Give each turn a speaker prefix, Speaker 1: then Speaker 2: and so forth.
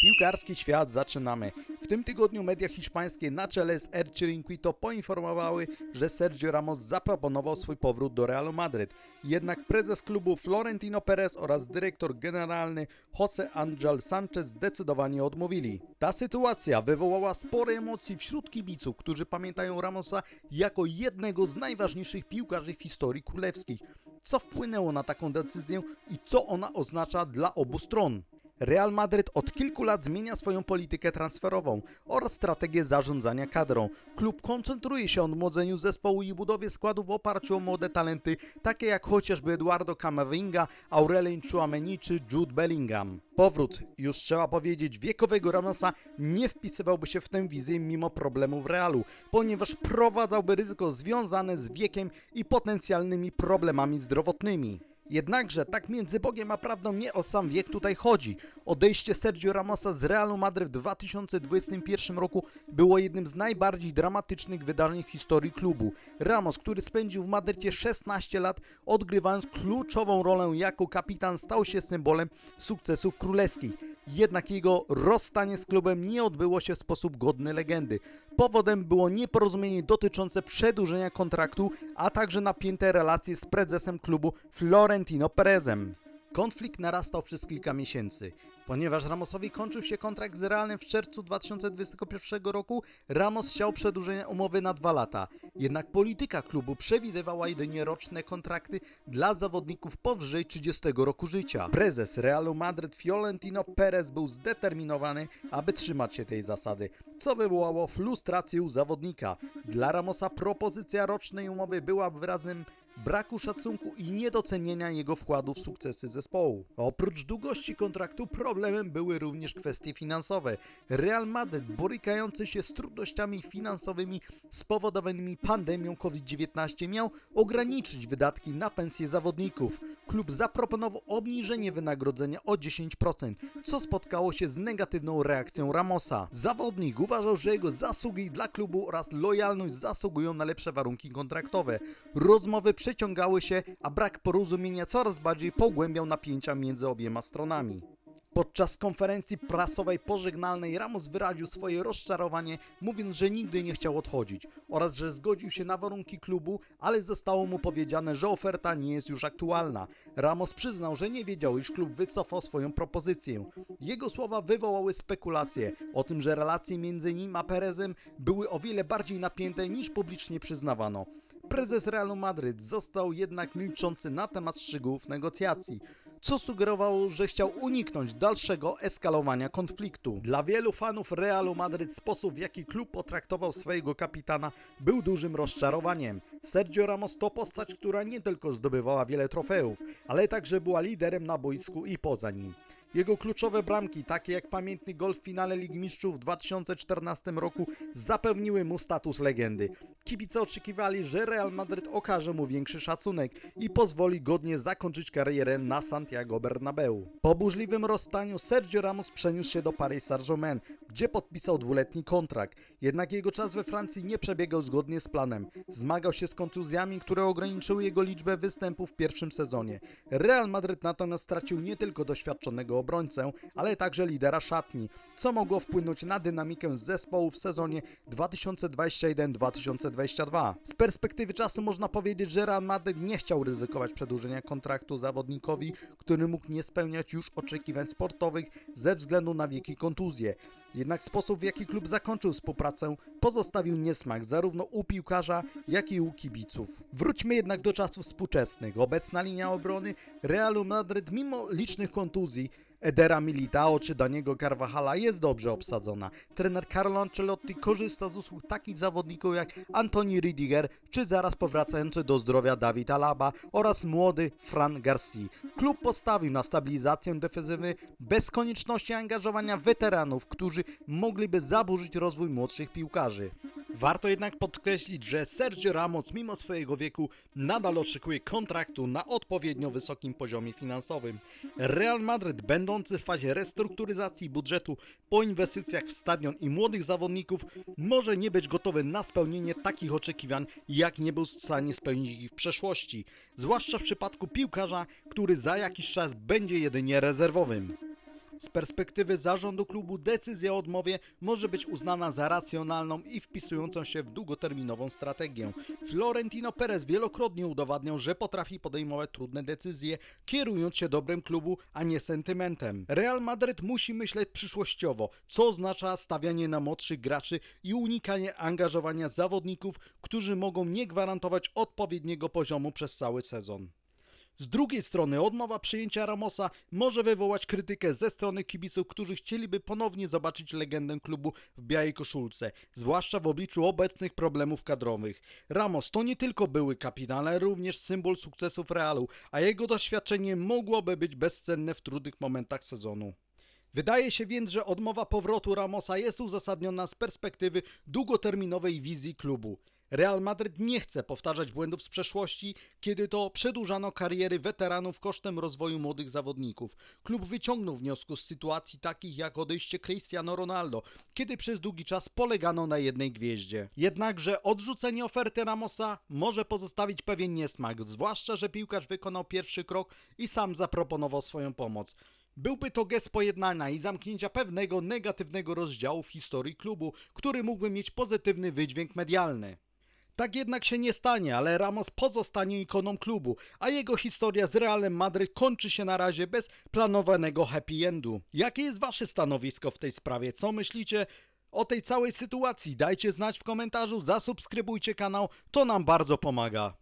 Speaker 1: Piłkarski świat zaczynamy. W tym tygodniu media hiszpańskie na czele z El Chiringuito poinformowały, że Sergio Ramos zaproponował swój powrót do Realu Madryt. Jednak prezes klubu Florentino Perez oraz dyrektor generalny Jose Angel Sanchez zdecydowanie odmówili. Ta sytuacja wywołała spore emocje wśród kibiców, którzy pamiętają Ramosa jako jednego z najważniejszych piłkarzy w historii królewskich. Co wpłynęło na taką decyzję i co ona oznacza dla obu stron? Real Madryt od kilku lat zmienia swoją politykę transferową oraz strategię zarządzania kadrą. Klub koncentruje się na odmłodzeniu zespołu i budowie składu w oparciu o młode talenty, takie jak chociażby Eduardo Camavinga, Aurelien Chouameni czy Jude Bellingham. Powrót, już trzeba powiedzieć, wiekowego Ramosa nie wpisywałby się w tę wizję mimo problemów Realu, ponieważ prowadzałby ryzyko związane z wiekiem i potencjalnymi problemami zdrowotnymi. Jednakże tak między Bogiem a prawdą nie o sam wiek tutaj chodzi. Odejście Sergio Ramosa z Realu Madryt w 2021 roku było jednym z najbardziej dramatycznych wydarzeń w historii klubu. Ramos, który spędził w Madrycie 16 lat, odgrywając kluczową rolę jako kapitan, stał się symbolem sukcesów królewskich. Jednak jego rozstanie z klubem nie odbyło się w sposób godny legendy. Powodem było nieporozumienie dotyczące przedłużenia kontraktu, a także napięte relacje z prezesem klubu Florentino Perezem. Konflikt narastał przez kilka miesięcy. Ponieważ Ramosowi kończył się kontrakt z Realem w czerwcu 2021 roku, Ramos chciał przedłużenia umowy na dwa lata. Jednak polityka klubu przewidywała jedynie roczne kontrakty dla zawodników powyżej 30 roku życia. Prezes Realu Madryt Fiorentino Perez był zdeterminowany, aby trzymać się tej zasady, co wywołało frustrację u zawodnika. Dla Ramosa propozycja rocznej umowy była wyrazem braku szacunku i niedocenienia jego wkładu w sukcesy zespołu. Oprócz długości kontraktu problemem były również kwestie finansowe. Real Madrid borykający się z trudnościami finansowymi spowodowanymi pandemią COVID-19 miał ograniczyć wydatki na pensje zawodników. Klub zaproponował obniżenie wynagrodzenia o 10%, co spotkało się z negatywną reakcją Ramosa. Zawodnik uważał, że jego zasługi dla klubu oraz lojalność zasługują na lepsze warunki kontraktowe. Rozmowy przeciągały się, a brak porozumienia coraz bardziej pogłębiał napięcia między obiema stronami. Podczas konferencji prasowej pożegnalnej Ramos wyraził swoje rozczarowanie, mówiąc, że nigdy nie chciał odchodzić oraz że zgodził się na warunki klubu, ale zostało mu powiedziane, że oferta nie jest już aktualna. Ramos przyznał, że nie wiedział, iż klub wycofał swoją propozycję. Jego słowa wywołały spekulacje o tym, że relacje między nim a Perezem były o wiele bardziej napięte niż publicznie przyznawano. Prezes Realu Madryt został jednak milczący na temat szczegółów negocjacji, co sugerowało, że chciał uniknąć dalszego eskalowania konfliktu. Dla wielu fanów Realu Madryt sposób, w jaki klub potraktował swojego kapitana, był dużym rozczarowaniem. Sergio Ramos to postać, która nie tylko zdobywała wiele trofeów, ale także była liderem na boisku i poza nim. Jego kluczowe bramki, takie jak pamiętny gol w finale Ligi Mistrzów w 2014 roku, zapewniły mu status legendy. Kibice oczekiwali, że Real Madryt okaże mu większy szacunek i pozwoli godnie zakończyć karierę na Santiago Bernabeu. Po burzliwym rozstaniu Sergio Ramos przeniósł się do Paris Saint-Germain, gdzie podpisał dwuletni kontrakt. Jednak jego czas we Francji nie przebiegał zgodnie z planem. Zmagał się z kontuzjami, które ograniczyły jego liczbę występów w pierwszym sezonie. Real Madryt natomiast stracił nie tylko doświadczonego obrońcę, ale także lidera szatni, co mogło wpłynąć na dynamikę zespołu w sezonie 2021-2022. Z perspektywy czasu można powiedzieć, że Real Madryt nie chciał ryzykować przedłużenia kontraktu zawodnikowi, który mógł nie spełniać już oczekiwań sportowych ze względu na wieki kontuzje. Jednak sposób, w jaki klub zakończył współpracę, pozostawił niesmak zarówno u piłkarza, jak i u kibiców. Wróćmy jednak do czasów współczesnych. Obecna linia obrony Realu Madryt, mimo licznych kontuzji, Edera Militao czy Daniego Carvajala jest dobrze obsadzona. Trener Carlo Ancelotti korzysta z usług takich zawodników jak Antoni Ridiger czy zaraz powracający do zdrowia Dawid Alaba oraz młody Fran Garcia. Klub postawił na stabilizację defensywy bez konieczności angażowania weteranów, którzy mogliby zaburzyć rozwój młodszych piłkarzy. Warto jednak podkreślić, że Sergio Ramos mimo swojego wieku nadal oczekuje kontraktu na odpowiednio wysokim poziomie finansowym. Real Madryt, będący w fazie restrukturyzacji budżetu po inwestycjach w stadion i młodych zawodników, może nie być gotowy na spełnienie takich oczekiwań, jak nie był w stanie spełnić ich w przeszłości, zwłaszcza w przypadku piłkarza, który za jakiś czas będzie jedynie rezerwowym. Z perspektywy zarządu klubu decyzja o odmowie może być uznana za racjonalną i wpisującą się w długoterminową strategię. Florentino Perez wielokrotnie udowadniał, że potrafi podejmować trudne decyzje, kierując się dobrem klubu, a nie sentymentem. Real Madryt musi myśleć przyszłościowo, co oznacza stawianie na młodszych graczy i unikanie angażowania zawodników, którzy mogą nie gwarantować odpowiedniego poziomu przez cały sezon. Z drugiej strony odmowa przyjęcia Ramosa może wywołać krytykę ze strony kibiców, którzy chcieliby ponownie zobaczyć legendę klubu w białej koszulce, zwłaszcza w obliczu obecnych problemów kadrowych. Ramos to nie tylko były kapitan, ale również symbol sukcesów Realu, a jego doświadczenie mogłoby być bezcenne w trudnych momentach sezonu. Wydaje się więc, że odmowa powrotu Ramosa jest uzasadniona z perspektywy długoterminowej wizji klubu. Real Madryt nie chce powtarzać błędów z przeszłości, kiedy to przedłużano kariery weteranów kosztem rozwoju młodych zawodników. Klub wyciągnął wnioski z sytuacji takich jak odejście Cristiano Ronaldo, kiedy przez długi czas polegano na jednej gwieździe. Jednakże odrzucenie oferty Ramosa może pozostawić pewien niesmak, zwłaszcza, że piłkarz wykonał pierwszy krok i sam zaproponował swoją pomoc. Byłby to gest pojednania i zamknięcia pewnego negatywnego rozdziału w historii klubu, który mógłby mieć pozytywny wydźwięk medialny. Tak jednak się nie stanie, ale Ramos pozostanie ikoną klubu, a jego historia z Realem Madryt kończy się na razie bez planowanego happy endu. Jakie jest wasze stanowisko w tej sprawie? Co myślicie o tej całej sytuacji? Dajcie znać w komentarzu, zasubskrybujcie kanał, to nam bardzo pomaga.